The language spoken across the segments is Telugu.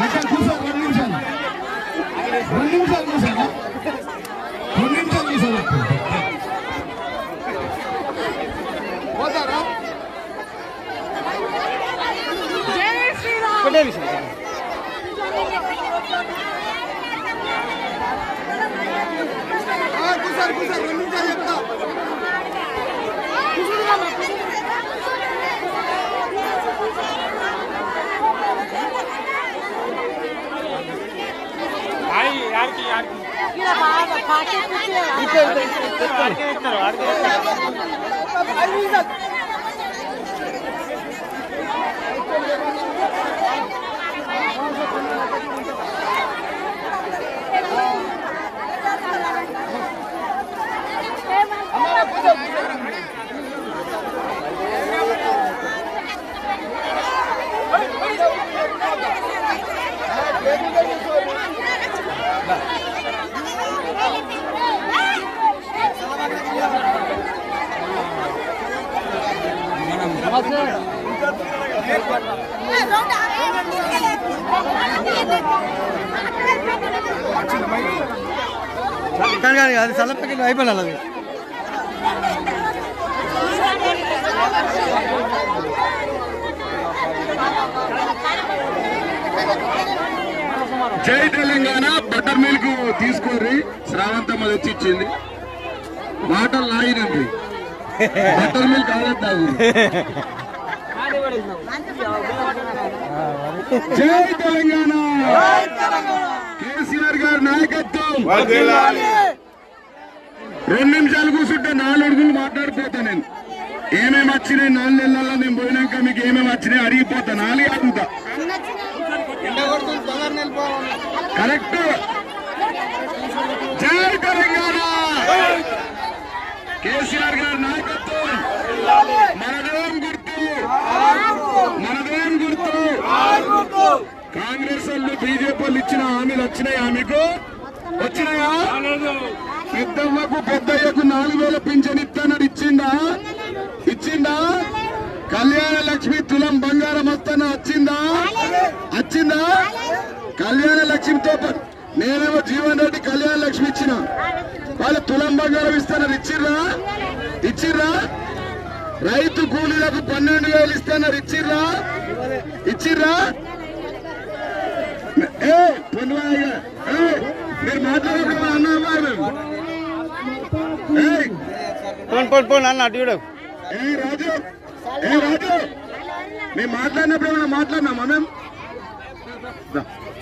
అక్కడ కూర్చో రెండు నిమిషాలు రెండు నిమిషాలు కూర్చోనా రెండు నిమిషాలు కూర్చోను జై శ్రీరామ్ ఒకటే విషయం కూర్చోరు కూర్చోరు రెండు నిమిషాలు చెప్తా ఇలా బాగా పార్టీ ఆడికే ఇస్తారు ఆడికే కానీ కానీ అది ప్యాకెట్ అయిపోయినా అది జై తెలంగాణ బటర్ మిల్క్ తీసుకోర్రి శ్రావంతమ్మ తెచ్చి ఇచ్చింది మాటలు లాగినండి. బటర్ మిల్క్ ఆడద్దాగు జై తెలంగాణ. కేసీఆర్ గారి నాయకత్వం. రెండు నిమిషాలు కూర్చుంటే నాలుగు అడుగులు మాట్లాడిపోతా నేను. ఏమేమి వచ్చినాయి? నాలుగు నెలల్లో నేను పోయినాక మీకు ఏమేమి వచ్చినాయి అడిగిపోతా. నాలుగు అడుగుతా. కరెక్ట్. జై తెలంగాణ. కేసీఆర్ గారి నాయకత్వం. మనదేం గుర్తు. మనదేం గుర్తు. కాంగ్రెస్ వాళ్ళు బీజేపీ వాళ్ళు ఇచ్చిన హామీలు వచ్చినాయా మీకు? వచ్చినాయా? పెద్దమ్మకు పెద్దయ్యకు నాలుగు వేల పింఛన్ ఇస్తానని ఇచ్చిందా ఇచ్చిందా కళ్యాణ లక్ష్మి తులం బంగారం వస్తాన వచ్చిందా వచ్చిందా కళ్యాణ లక్ష్మితో పాటు నేనేమో జీవన్ రెడ్డి కళ్యాణ లక్ష్మి ఇచ్చిన. వాళ్ళు తులం బంగారం ఇస్తానని ఇచ్చిర్రా? ఇచ్చిర్రా? రైతు కూలీలకు పన్నెండు వేలు ఇస్తానని ఇచ్చిర్రా? ఇచ్చిర్రా? ఏ పొన్నువాయ్య, మీరు మాట్లాడకుండా పోను పోను పోను అన్న అటు ఏ రాజు ఏ రాజు? మేము మాట్లాడినప్పుడు ఏమైనా మాట్లాడినామా మేము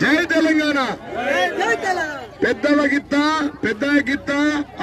జై తెలంగాణ. పెద్దవ గిత్త పెద్ద గిత్త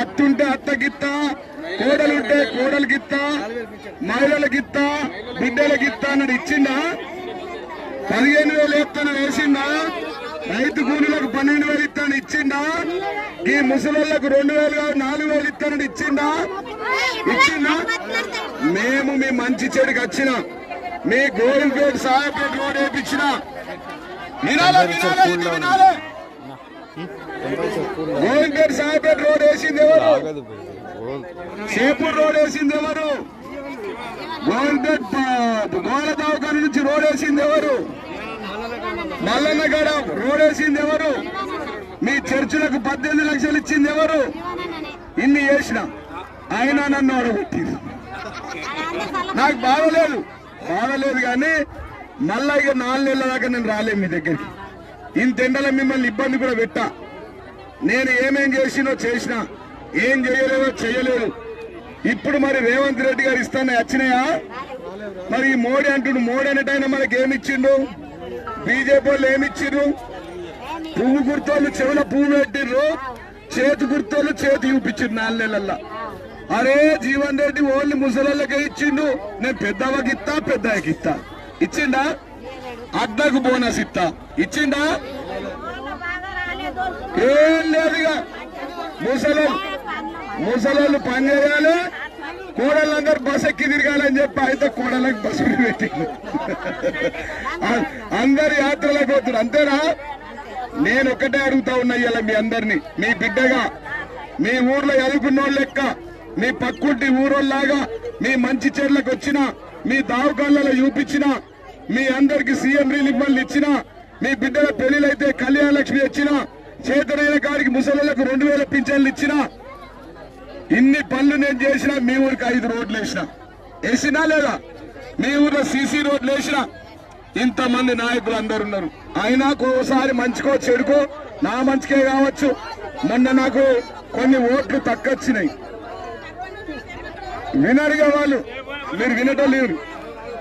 అత్తుంటే అత్త గిత్త కోడలుంటే కోడలు గిత్త మహిళల గిత్త బిడ్డల గిత్త అన్నది ఇచ్చిందా పదిహేను వేలు ఎత్తున వేసిందా రైతు కూలీలకు పన్నెండు వేలు ఇస్తాను ఇచ్చిందా ఈ ముసలోళ్ళకు రెండు వేలు కాదు నాలుగు వేలు ఇస్తానని ఇచ్చిందా ఇచ్చిందా మేము మీ మంచి చెడుకు వచ్చిన. మీ గోల్డ్ గేట్ సాయపేట రోడ్ వేపించిన. వినాలే గోల్డ్ గేట్ సాయపేట రోడ్ వేసింది ఎవరు? షేపూర్ రోడ్ వేసింది ఎవరు? గోల్డ్ గేట్ గోల దవాఖాన నుంచి రోడ్ వేసింది ఎవరు? మల్లన్నగడ రోడ్ వేసింది ఎవరు? మీ చర్చిలకు పద్దెనిమిది లక్షలు ఇచ్చింది ఎవరు? ఇన్ని చేసిన. ఆయన నన్ను అడగొట్టింది నాకు బాగలేదు బాగలేదు కానీ మళ్ళా ఇక నాలుగు నెలల దాకా నేను రాలే మీ దగ్గరికి. ఇంత మిమ్మల్ని ఇబ్బంది కూడా పెట్టా. నేను ఏమేం చేసినో చేసిన ఏం చేయలేదో చేయలేదు. ఇప్పుడు మరి రేవంత్ రెడ్డి గారు ఇస్తానే వచ్చినాయా? మరి మోడీ అంటుండు మోడీ అనేటైనా మనకి ఏమి ఇచ్చిండు? బీజేపీ వాళ్ళు ఏమిచ్చిర్రు? ఇచ్చిండ్రు పువ్వు గుర్తోళ్ళు చెవుల పువ్వు పెట్టిర్రు. చేతి గుర్తోళ్ళు చేతి చూపించిండు నాలుగు నెలల్లో. అరే జీవన్ రెడ్డి ఓన్లీ ముసలోళ్ళకే ఇచ్చిండు. నేను పెద్దవాకి ఇస్తా పెద్దకి ఇస్తా. ఇచ్చిండా? అద్దకు బోనస్ ఇస్తా. ఇచ్చిండా? ఏం లేదుగా ముసలోళ్ళు ముసలోళ్ళు పని చేయాలి. కోడళ్ళందరూ బస్ ఎక్కి తిరగాలని చెప్పి అయితే కోడళ్ళకి బస్సు పెట్టి అందరు యాత్రలకు పోతున్నారు. అంతేనా? నేను ఒక్కటే అడుగుతా ఉన్నా ఇవాళ మీ అందరినీ. మీ బిడ్డగా మీ ఊర్లో ఎదుగున్న లెక్క మీ పక్కుంటి ఊరోళ్ళలాగా మీ మంచి చెర్లకు వచ్చిన మీ దావకాళ్ళలో చూపించిన మీ అందరికి సీఎం రిలీఫ్ మళ్ళీ ఇచ్చిన మీ బిడ్డల పెళ్ళిలైతే కళ్యాణ లక్ష్మి ఇచ్చిన చేతనైన కాడికి ముసలిలకు రెండు వేల పింఛన్లు ఇచ్చినా ఇన్ని పనులు నేను చేసిన మీ ఊరికి ఐదు రోడ్లు వేసిన. వేసినా లేదా? మీ ఊర్లో సీసీ రోడ్లు వేసిన. ఇంతమంది నాయకులు అందరు ఉన్నారు. అయినా ఒకసారి మంచికో చెడుకో నా మంచికే కావచ్చు. మొన్న నాకు కొన్ని ఓట్లు తక్కొచ్చినాయి. వినరుగా వాళ్ళు. మీరు వినటం లేరు.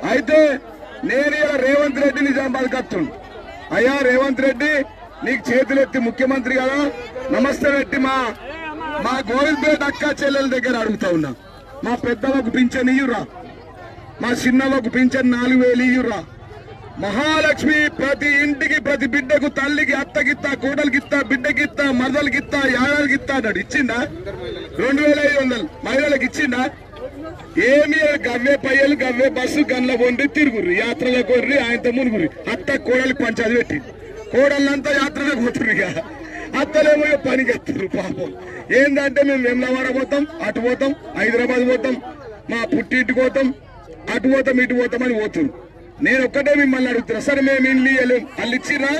అయితే నేను ఇలా రేవంత్ రెడ్డి నిజామాబాద్ కత్తుండు అయ్యా రేవంత్ రెడ్డి నీకు చేతులెత్తి ముఖ్యమంత్రి కదా. నమస్తే రెడ్డి మా. మా గోవిందపేట అక్క చెల్లెల దగ్గర అడుగుతా ఉన్నా. మా పెద్దలకు పింఛన్ ఇయ్యురా మా చిన్నలకు పింఛన్ నాలుగు వేలు ఇయ్యురా మహాలక్ష్మి ప్రతి ఇంటికి ప్రతి బిడ్డకు తల్లికి అత్తకిత్తా కోడలికిత్తా బిడ్డకిత్తా మరదలకిత్తా యాడలకిత్తా అన్నాడు. ఇచ్చిందా రెండు వేల ఐదు వందలు. మహిళలకు ఇచ్చిందా ఏమి గవ్వే పయ్యలు గవ్వే బస్సు గన్ల పొండి తిరుగుర్రి. యాత్రలో కొర్రి ఆయనతో మునుగురి అత్త కోడలికి పంచాది పెట్టి కోడళ్ళంతా యాత్రలో పోతుర్రు ఇక అత్తలేమో ఇక పనికి పాపం. ఏంటంటే మేము వెమ్లవాడ పోతాం అటు పోతాం హైదరాబాద్ పోతాం మా పుట్టింటికి పోతాం అటు పోతాం ఇటు పోతాం అని పోతున్నారు నేను ఒక్కటే మిమ్మల్ని అడుగుతున్నా సరే మేము ఇల్లు ఇయ్యలేం. వాళ్ళు ఇచ్చిర్రా?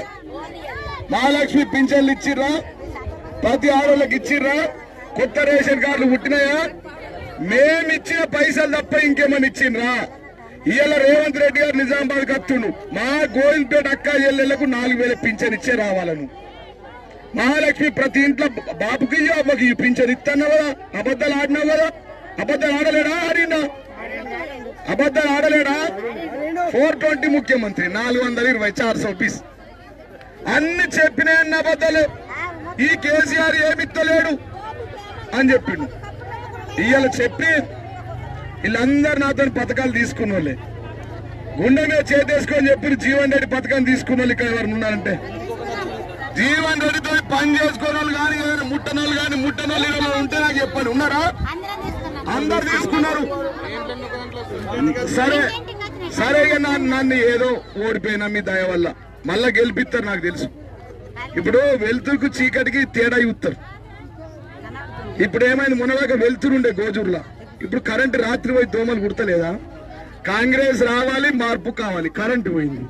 మహాలక్ష్మి పింఛన్లు ఇచ్చిర్రా? ప్రతి ఆడోళ్ళకి ఇచ్చిర్రా? కొత్త రేషన్ కార్డులు పుట్టినాయా? మేమిచ్చిన పైసలు తప్ప ఇంకేమని ఇచ్చిండ్రా? ఇవాళ రేవంత్ రెడ్డి గారు నిజామాబాద్ కత్తుండు మా గోవింద్పేట అక్క ఎల్లెళ్ళకు నాలుగు వేల పింఛన్ ఇచ్చే రావాలను. మహాలక్ష్మి ప్రతి ఇంట్లో బాబుకి ఇయ్యి, అవ్వకి ఇయ్యి పింఛన్ ఇస్తున్నావు కదా? అబద్ధాలు ఆడినావు కదా? అబద్ధాలు ఆడలేడా? ఆడినా అబద్ధాలు ఆడలేడా? ఫోర్ ట్వంటీ ముఖ్యమంత్రి నాలుగు వందల ఇరవై చార్ సోపీస్ అన్ని చెప్పినాయన్న అబద్ధాలు? ఈ కేసీఆర్ ఏమిత్తలేడు అని చెప్పిండు. ఇవాళ చెప్పి వీళ్ళందరూ నాతో పథకాలు తీసుకున్న వాళ్ళే గుండె మీద చేతేసుకొని చెప్పి జీవన్ రెడ్డి పథకాన్ని తీసుకున్న వాళ్ళు ఇక్కడ ఎవరు ఉన్నారంటే. జీవన్ రెడ్డితో పని చేసుకున్న వాళ్ళు కానీ ఎవరు ముట్టనోళ్ళు కానీ ముట్టనోళ్ళు ఎవరు ఉంటే నాకు చెప్పండి. ఉన్నారా? అందరు తీసుకున్నారు. సరే సరే ఇక నా- నన్ను ఏదో ఓడిపోయినా మీ దయ వల్ల. మళ్ళా గెలిపిస్తారు నాకు తెలుసు. ఇప్పుడు వెలుతురుకు చీకటికి తేడా చూస్తారు. ఇప్పుడు ఏమైంది? మొన్నదాకా వెళ్తురుండే గోజూర్లో. ఇప్పుడు కరెంట్ రాత్రి పోయి దోమలు కుడతలేదా? కాంగ్రెస్ రావాలి మార్పు కావాలి. కరెంట్ పోయింది.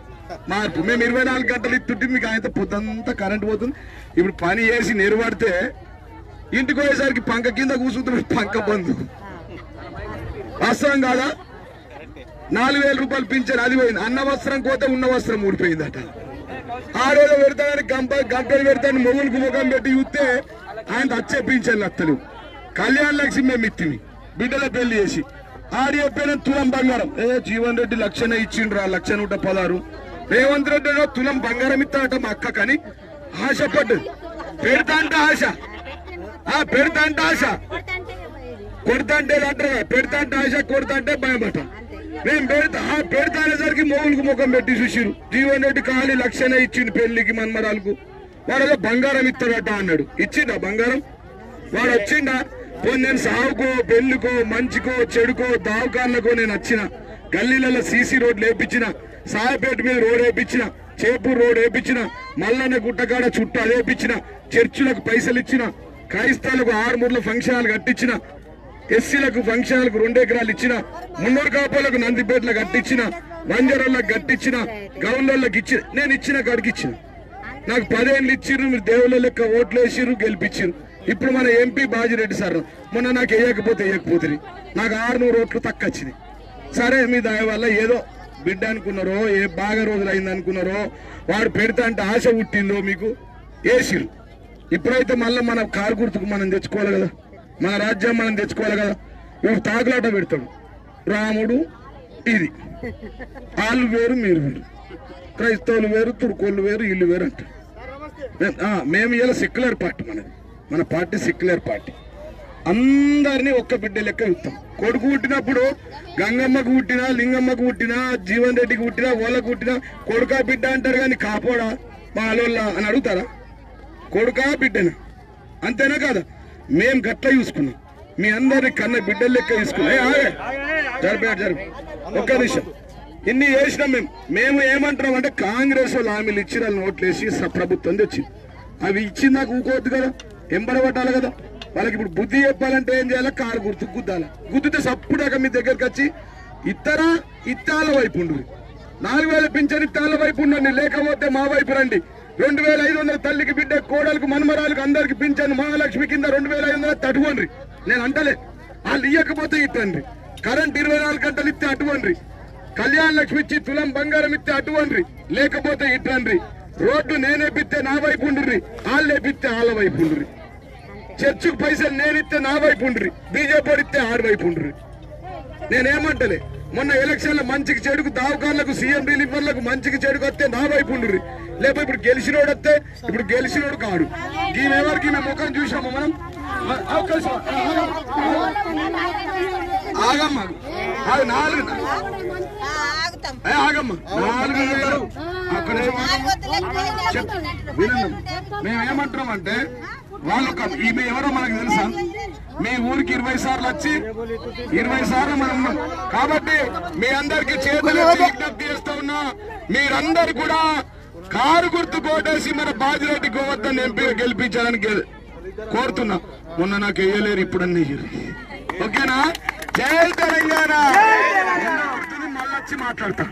మార్పు మేము ఇరవై నాలుగు గంటలు ఇస్తుంటే మీకు ఆయన పొద్దంతా కరెంట్ పోతుంది. ఇప్పుడు పని చేసి నిలబడితే ఇంటికి పోయేసరికి పంక కింద కూర్చుంటున్నారు పంక బంధు. వాస్తవం కాదా? నాలుగు వేల రూపాయలు పింఛన్ అది పోయింది. అన్న వస్త్రం కోతే ఉన్న వస్త్రం ఊడిపోయిందట. ఆ రోజు పెడతానని గంప గంటలు పెడతాను మొగులకు ముఖం పెట్టి చూస్తే ఆయన వచ్చే పింఛన్లు వస్తలేవు కళ్యాణ లక్ష్మి మేము ఇత్తిమి బిడ్డల పెళ్ళి చేసి. ఆడి చెప్పిన తులం బంగారం. ఏ జీవన్ రెడ్డి లక్షణ ఇచ్చిండ్రు ఆ లక్ష నూట పదహారు. రేవంత్ రెడ్డి తులం బంగారం ఇస్తాడట మా అక్క కానీ ఆశ పడ్డది పెడతా అంటే ఆశ. ఆ పెడతా అంటే ఆశ. కొడతా అంటే అంటారా పెడతా అంటే ఆశ కొడతా అంటే భయమట. మేము పెడతా ఆ పెడతా అనేసరికి మోగులకు ముఖం పెట్టి చూసిరు జీవన్ రెడ్డి ఖాళీ లక్షణ ఇచ్చిండు పెళ్ళికి మన్మరాలకు. వాడు బంగారం ఇస్తాడట అన్నాడు. ఇచ్చిండా బంగారం? వాడు వచ్చిండా? పోనీ నేను సాగుకో పెళ్ళికో మంచికో చెడుకో దావకాన్లకో నేను వచ్చిన. గల్లీలలో సీసీ రోడ్లు వేపించిన సాయపేట మీద రోడ్ వేపించిన చేపూర్ రోడ్ వేపించిన మల్లన్న గుట్టకాడ చుట్టూ అది వేపించిన చర్చిలకు పైసలు ఇచ్చిన క్రైస్తవులకు ఆరుమూర్ల ఫంక్షన్లు కట్టించిన ఎస్సీలకు ఫంక్షన్ హాల్కు రెండు ఎకరాలు ఇచ్చిన మున్నూరు కాపులకు నందిపేటలకు కట్టించిన వంజరోళ్ళకి కట్టించిన గౌన్లోళ్ళకి ఇచ్చిన నేను ఇచ్చిన కాడికి ఇచ్చిన. నాకు పదేళ్ళు ఇచ్చిర్రు మీరు దేవుళ్ళ లెక్క ఓట్లు వేసిర్రు గెలిపించారు ఇప్పుడు మన ఎంపీ బాజిరెడ్డి సార్ మొన్న నాకు వేయకపోతే వేయకపోతుంది నాకు ఆరునూరు ఓట్లు తక్కువ వచ్చినాయి. సరే మీ దయ వల్ల ఏదో బిడ్డ అనుకున్నారో ఏ బాగా రోజులు అయింది అనుకున్నారో వాడు పెడతా అంటే ఆశ పుట్టిందో మీకు? వేసిర్రు ఇప్పుడైతే మళ్ళీ మన కారు గుర్తుకు మనం తెచ్చుకోవాలి కదా? మన రాజ్యం మనం తెచ్చుకోవాలి కదా? ఇప్పుడు తాకులాట పెడతాడు రాముడు ఇది. వాళ్ళు వేరు మీరు వేరు. క్రైస్తవులు వేరు తుర్కోళ్ళు వేరు ఇల్లు వేరు అంటారు. మేము ఇలా సెక్యులర్ పార్టీ మనది. మన పార్టీ సెక్యులర్ పార్టీ. అందరినీ ఒక్క బిడ్డ లెక్క ఇస్తాం కొడుకు పుట్టినప్పుడు గంగమ్మకు పుట్టినా లింగమ్మకు పుట్టినా జీవన్ రెడ్డికి పుట్టినా ఓళ్ళకు పుట్టినా కొడుకా బిడ్డ అంటారు కానీ కాపోడా? మా అని అడుగుతారా? కొడుకా బిడ్డనా? అంతేనా కాదా? మేం గట్ల చూసుకున్నాం. మీ అందరిని కన్న బిడ్డలు లెక్క చూసుకున్నాం. జరిపాడు జరిపి ఒక్క నిమిషం. ఇన్ని చేసినాం మేము మేము ఏమంటున్నాం అంటే కాంగ్రెస్ వాళ్ళు హామీలు ఇచ్చి వాళ్ళు నోట్లు వేసి స- ప్రభుత్వం తెచ్చింది. అవి ఇచ్చిందాక నాకు ఊకోవద్దు కదా. ఎంబడబట్టాలి కదా. వాళ్ళకి ఇప్పుడు బుద్ధి చెప్పాలంటే ఏం చేయాలి? కారు గుర్తు గుద్దాలి. గుద్దితే సప్పుడాక మీ దగ్గరికి వచ్చి ఇత్తరా ఇత్తాల వైపు ఉండు. నాలుగు వేల పింఛన్ ఇత్తాల వైపు ఉండండి. లేకపోతే మా వైపు రండి. రెండు వేల ఐదు వందల తల్లికి బిడ్డ కోడలకు మన్మరాలకు అందరికి పింఛన్ మహాలక్ష్మి కింద రెండు వేల ఐదు వందల తటువండ్రి నేను అంటలే. వాళ్ళు ఇయ్యకపోతే ఇట్టండి కరెంట్ ఇరవై నాలుగు గంటలు ఇస్తే అటువండ్రి. కళ్యాణ లక్ష్మి ఇచ్చి తులం బంగారం ఇస్తే అటువండ్రి. లేకపోతే ఇట్టండ్రి. రోడ్డు నేనేపిస్తే నా వైపు ఉండ్రి వాళ్ళు లేపిస్తే వాళ్ళ వైపు ఉండ్రి చర్చికి పైసలు నేనిస్తే నా వైపు ఉండ్రి. బీజేపీ ఇస్తే ఆరు వైపు ఉండ్రి. నేనేమంటలే? మొన్న ఎలక్షన్లో మంచికి చెడుకు దావకాళ్ళకు సీఎం రిలీఫర్లకు మంచికి చెడుకు వస్తే నా వైపు ఉండ్రి. లేకపోతే ఇప్పుడు గెలిచినోడు వస్తే ఇప్పుడు గెలిచినోడు కాడు. ఈమె ముఖం చూసాము మనం? అవకాశం ఆగమ్మ. ఆగు, నాలుగు. ఏ, ఆగమ్మ. నాలుగు అక్కడ. మేము ఏమంటున్నామంటే వాళ్ళు ఈమె ఎవరో మనకు తెలుసా? మీ ఊరికి ఇరవై సార్లు వచ్చి ఇరవై సార్లు మనం కాబట్టి మీ అందరికి చేతులు విజ్ఞప్తి చేస్తా ఉన్నా మీరందరు కూడా కారు గుర్తు కోటేసి మన బాజిరెడ్డి గోవర్ధన్ ఎంపీ గెలిపించాలని కోరుతున్నా. మొన్న నాకు వేయలేరు ఇప్పుడు అన్ని ఓకేనా? జై తెలంగాణ! మళ్ళీ వచ్చి మాట్లాడతా.